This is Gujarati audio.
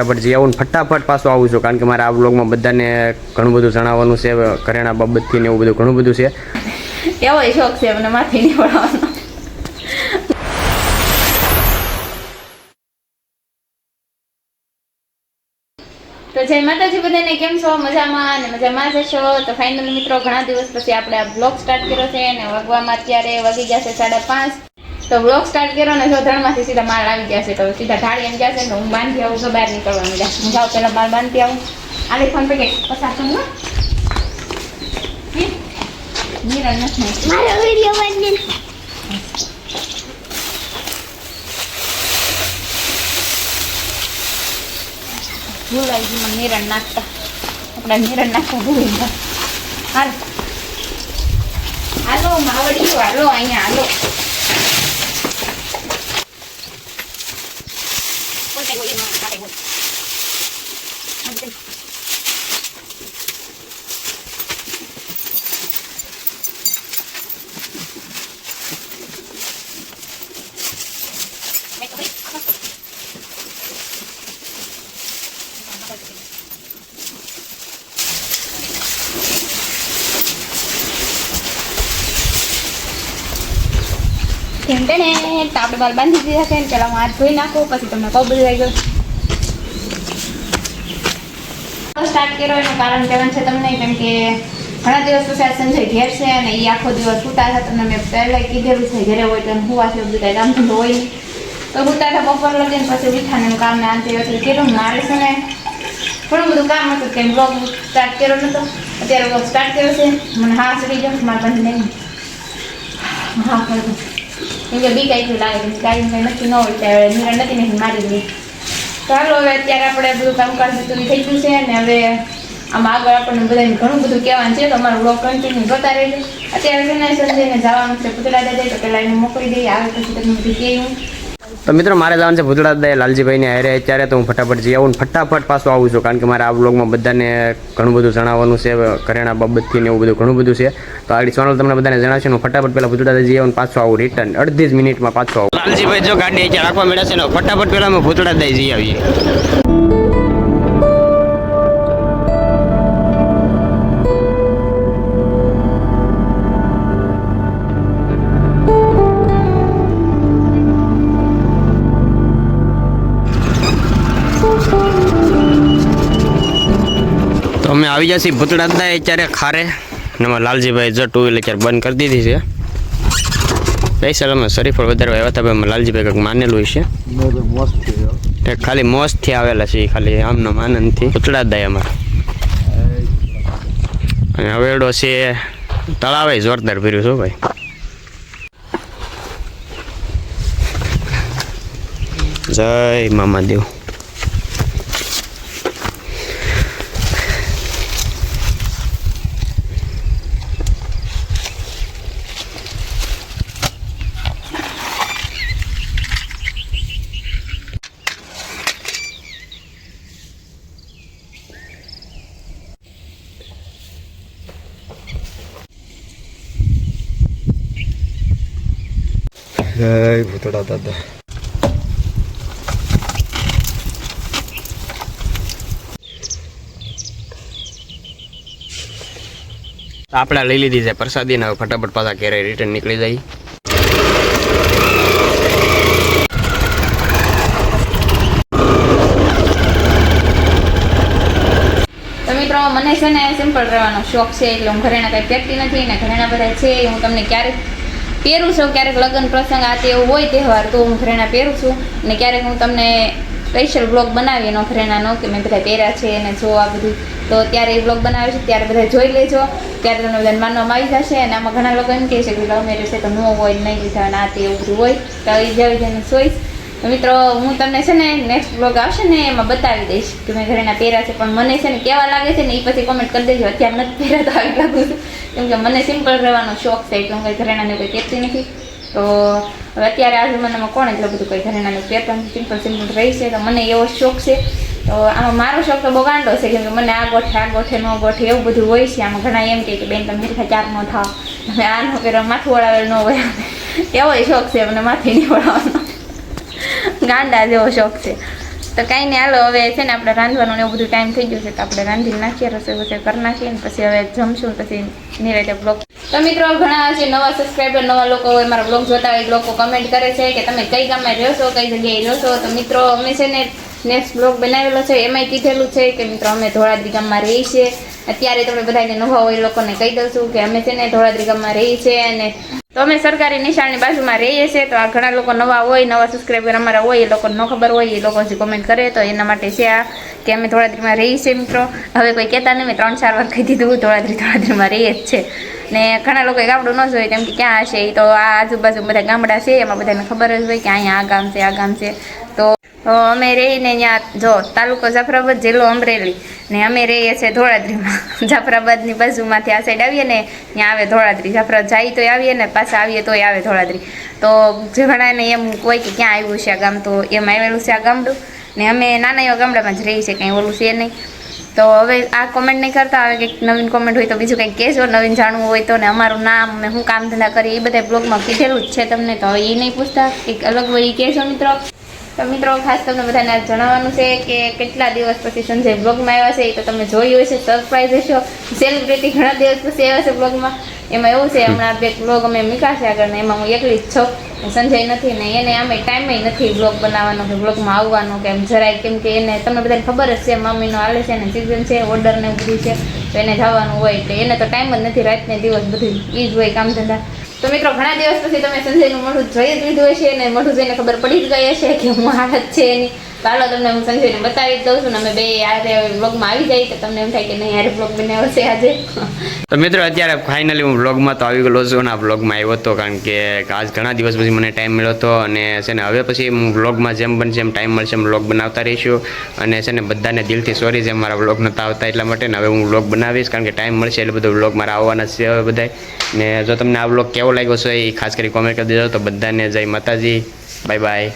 ફટાફટ જઈ આવું ફટાફટ પાછું આવું છું, કારણ કે મારે આ બ્લોગમાં બધાને ઘણું બધું જણાવવાનું છે કરેણા બાબતથી ને એવું બધું ઘણું બધું છે. એવો શોખ છે મને માથે નહીં પડવાનો. તો જય માતાજી, બધાને કેમ છો? મજામાં અને મજામાં જ છો તો ફાઇનલ મિત્રો, ઘણા દિવસ પછી આપણે આ બ્લોગ સ્ટાર્ટ કર્યો છે અને વગવામાં અત્યારે વગી ગયા છે સાડા પાંચ. તો બ્લોગ સ્ટાર્ટ કર્યો ને જો ધરમાંથી સીધા માલ આવી ગયા છે. તો સીધા ઢાળી એમ ગયા છે ને હું બાંધી આવું તો બહાર નીકળવાનું જાય હું જાઉં પહેલાં માલ બાંધી આવું. આલે ફોન પે કે પસાર કરું ને નથી મારો વીડિયો બની ભૂલાઈ ગયું મને નિરણ નાખતા. આપણે નિરણ ભૂલી ગયા. હાલ. હાલો માવડિયું હાલો અહીંયા હાલો. કેમ કે ને, તો આપણે બાલ બાંધી દીધા છે ને, પેલા હું હાથ ધોઈ નાખું, પછી તમને કહું બધું ગયો સ્ટાર્ટ કર્યો એનું કારણ કહેવાનું છે તમને, કેમ કે ઘણા દિવસ પછી આ સંજય ઘેર છે અને એ આખો દિવસ સૂતા હતા તમને મેં પહેલાં કીધેલું છે, ઘરે હોય તો હું છે, બધું કાંઈ કામ ધંધો હોય તો સૂતા હતા બપોર લગીને પછી ઉઠાને કામ ના આંતે એટલે કેટલું મારે છે ને ઘણું બધું કામ હતું કે બ્લોગ સ્ટાર્ટ કર્યો નતો. અત્યારે બ્લોગ સ્ટાર્ટ કર્યો છે. મને હા ચડી ગયો, મારા પાસે નહીં. હા કરું કેમ કે બીક આવી લાગે ગાડી કંઈ નક્કી ન હોય ત્યારે. નિરણ નથી નથી મારી દઈ ચાલો હવે અત્યારે આપણે બધું કામકાજ બધું થઈ ગયું છે અને હવે આમાં આગળ આપણને બધાને ઘણું બધું કહેવાનું છે. તો અમારું બ્લોગ કન્ટિન્યુ જોતા રહેજો. અત્યારે સંજયને જવાનું છે પુતળા દાદા તો પહેલાં એને મોકલી દઈએ. આવે પછી તમને બધું કહ્યું તો મિત્રો, મારે જવાનું છે ભૂતળા દાદા લાલજીભાઈને હારે. અત્યારે તો હું ફટાફટ જઈ આવું ફટાફટ પાછું આવું છું, કારણ કે મારે આ બ્લોગમાં બધાને ઘણું બધું જણાવવાનું છે કરેણા બાબતથી ને એવું બધું ઘણું બધું છે. તો આ ચેનલ તમને બધાને જણાવશે હું ફટાફટ પહેલાં ભૂતળા દાદા જઈ આવું પાછું આવું રિટર્ન અડધી જ મિનિટમાં પાછો આવું. લાલજીભાઈ જો ગાડી રાખવા મળ્યા છે ફટાફટ પહેલાં અમે ભૂતળા દાદા જઈ આવીએ. આવી જશે છીએ હતા અત્યારે ખારે. એમાં લાલજીભાઈ જો ટુ વ્હીલર અત્યારે બંધ કરી દીધી છે. પૈસા અમે શરીફળ વધારે આવ્યા હતા અમે લાલજીભાઈ કંઈક માનેલું છે. ખાલી મોજથી આવેલા છે ખાલી આમનો આનંદથી ભૂતળા દાય અમારા. અને હવેડો છે, તળાવે જોરદાર ભર્યું છો ભાઈ. જય મામા જય ભૂતળા દાદા આપણે લઈ લીધી છે પ્રસાદી ને ફટાફટ પાછા ઘેરે રિટર્ન નીકળી જાય. તો મને છે ને સિમ્પલ રહેવાનો શોખ છે એટલે હું ઘરેણા કઈ પહેરતી નથી ને ઘરેણા બધા છે હું તમને ક્યારેક પહેરું છું, ક્યારેક લગ્ન પ્રસંગ આ તેવું હોય તહેવાર, તો હું ઘરેણા પહેરું છું. અને ક્યારેક હું તમને સ્પેશિયલ બ્લોગ બનાવી, એનો ઘરેણાનો કે મેં બધા પહેર્યા છે અને જો આ બધું, તો ત્યારે એ બ્લોગ બનાવે છે, ત્યારે બધા જોઈ લેજો. ત્યારે તમને બધાને માનવામાં આવી જશે. અને આમાં ઘણા લોકો એમ કહે છે કે લવ મેરેજ છે તો ન હોય, નહીં લીધા અને આ તે એવું બધું હોય. તો એ જાવી જઈને જોઈશ મિત્રો, હું તમને છે ને નેક્સ્ટ બ્લોગ આવશે ને એમાં બતાવી દઈશ કે મેં ઘરેના પહેર્યા છે, પણ મને છે ને કેવા લાગે છે ને એ પછી કોમેન્ટ કરી દેજો. અત્યારે નથી પહેર્યા તો આવી લાગુ કેમ કે મને સિમ્પલ રહેવાનો શોખ છે, એટલે હું કંઈ ઘરેણાને કોઈ કહેતી નથી. તો હવે અત્યારે આ જમાનામાં કોણ એટલું બધું કંઈ ઘરેણાનું પહેરતા સિમ્પલ સિમ્પલ રહી છે, તો મને એવો શોખ છે. તો આમાં મારો શોખ તો બહુ ગાંડો છે, કેમ કે મને આ ગોઠે આ ગોઠે, ન ગોઠે એવું બધું હોય છે. આમાં ઘણા એમ કહે કે, બેન, તમે મીઠા ચાર ન થાવ તમે આ ન પહેરો માથું વળાવેલ ન હોય. એવો શોખ છે, મને માથે નહીં વળાવવાનો. ગાંડા જેવો શોખ છે. તો કાંઈ નહીં, હાલો, હવે છે ને આપણે રાંધવાનું એવું બધું ટાઈમ થઈ ગયું છે, તો આપણે રાંધી નાખીએ, રસોઈ વસોઈ કરી નાખીએ ને પછી હવે જમશું, પછી નિરાતે બ્લોગ તો મિત્રો, ઘણા છે નવા સબસ્ક્રાઈબર નવા લોકો હોય, મારા બ્લોગ જોતા હોય લોકો કમેન્ટ કરે છે કે તમે કઈ ગામમાં રહ્યો છો કઈ જગ્યાએ રહ્યો છો તો મિત્રો, અમે છે ને નેક્સ્ટ બ્લોગ બનાવેલો છે, એમાંય કીધેલું છે કે મિત્રો, અમે ધોળાદ્રી ગામમાં રહીએ છીએ. અત્યારે તમે બધાને નવા હોય લોકોને કહી દઉં છું કે અમે છે ને ધોળાદ્રી ગામમાં રહીએ છીએ અને તો અમે સરકારી નિશાળની બાજુમાં રહીએ છીએ, તો આ ઘણા લોકો નવા હોય, નવા સબસ્ક્રાઈબર અમારા હોય, એ લોકોને ન ખબર હોય, એ લોકો જે કોમેન્ટ કરે, તો એના માટે છે આ કે અમે ધોળાદ્રીમાં રહીએ છીએ મિત્રો. હવે કોઈ કહેતા નહીં મેં ત્રણ ચાર વાર કહી દીધું, ધોળાદ્રી, ધોળાદ્રીમાં રહીએ જ છે. ને ઘણા લોકોએ ગામડું ન જોઈએ કેમ કે ક્યાં હશે? એ તો આ આજુબાજુ બધા ગામડા છે, એમાં બધાને ખબર જ હોય કે અહીંયા આ ગામ છે, આ ગામ છે. તો અમે રહીને ત્યાં, જો, તાલુકો જાફરાબાદ જિલ્લો અમરેલી. ને અમે રહીએ છીએ ધોળાદ્રીમાં. જાફરાબાદની બાજુમાંથી આ સાઈડ આવીએ ને, ત્યાં આવે ધોળાદ્રી. જાફરાબાદ જાય તોય આવીએ ને, પાછા આવીએ તોય આવે ધોળાદ્રી. તો ઘણાને એમ કોઈ કે ક્યાં આવ્યું છે આ ગામ, તો એમ આવેલું છે આ ગામડું. ને અમે નાના એવા ગામડામાં જ રહીએ છીએ, કંઈ ઓલું છે નહીં. તો હવે આ કોમેન્ટ નહીં કરતા, હવે કંઈક નવીન કોમેન્ટ હોય તો બીજું કંઈક કહેજો, નવીન જાણવું હોય તો ને અમારું નામ ને શું કામ ધંધા કરી એ બધા બ્લોગમાં કીધેલું જ છે તમને, તો એ નહીં પૂછતા. કંઈક અલગ હોય એ કહેજો, મિત્રો. તો મિત્રો, ખાસ તમને બધાને જણાવવાનું છે કે કેટલા દિવસ પછી સંજય બ્લોગમાં આવ્યા છે એ તો તમે જોયું હશે સરપ્રાઈઝ હશો. સેલિબ્રિટી ઘણા દિવસ પછી આવ્યા છે બ્લોગમાં. એમાં એવું છે, હમણાં બે બ્લોગ અમે મૂક્યા છે આગળ એમાં હું એકલી જ છું. સંજય નથી ને એને આમે ટાઈમે નથી બ્લોગ બનાવવાનો કે બ્લોગમાં આવવાનો કે એમ જરાય. કેમ કે એને તમને બધાને ખબર જ છે મમ્મીનો હાલે છે ને સિઝન છે ઓર્ડર ને બધું છે. તો એને જવાનું હોય એટલે એને તો ટાઈમ જ નથી રાતને દિવસ બધું એ જ હોય કામ ધંધા. તો મિત્રો, ઘણા દિવસ પછી તમે સંજયનું મોઢું જોઈ જ લીધું હશે અને મોઢું જોઈને ખબર પડી જ ગઈ હશે કે હું હાલત છે એની. હાલો તમને હું સંજયને બતાવી દઉં છું અમે બે આજે બ્લોગમાં આવી જાય તો તમને એમ થાય કે નહીં યારે બ્લોગ બનાવ્યો છે આજે. તો મિત્રો, અત્યારે ફાઇનલી હું વ્લોગમાં તો આવી ગયેલો છું અને આ વ્લોગમાં આવ્યો હતો કારણ કે આજ ઘણા દિવસ પછી મને ટાઈમ મળ્યો હતો અને છે ને હવે પછી હું વ્લોગમાં જેમ બનશે એમ ટાઈમ મળશે એમ વ્લોગ બનાવતા રહીશું અને છે ને બધાને દિલથી સોરી છે મારા વ્લોગ નતા આવતા એટલા માટે ને હવે હું વ્લોગ બનાવીશ કારણ કે ટાઈમ મળશે એટલે બધો વ્લોગ મારા આવવાના છે હવે બધાય. ને જો તમને આ વ્લોગ કેવો લાગ્યો છે એ ખાસ કરી કોમેન્ટ કરી દેજો. તો બધાને જય માતાજી. Bye bye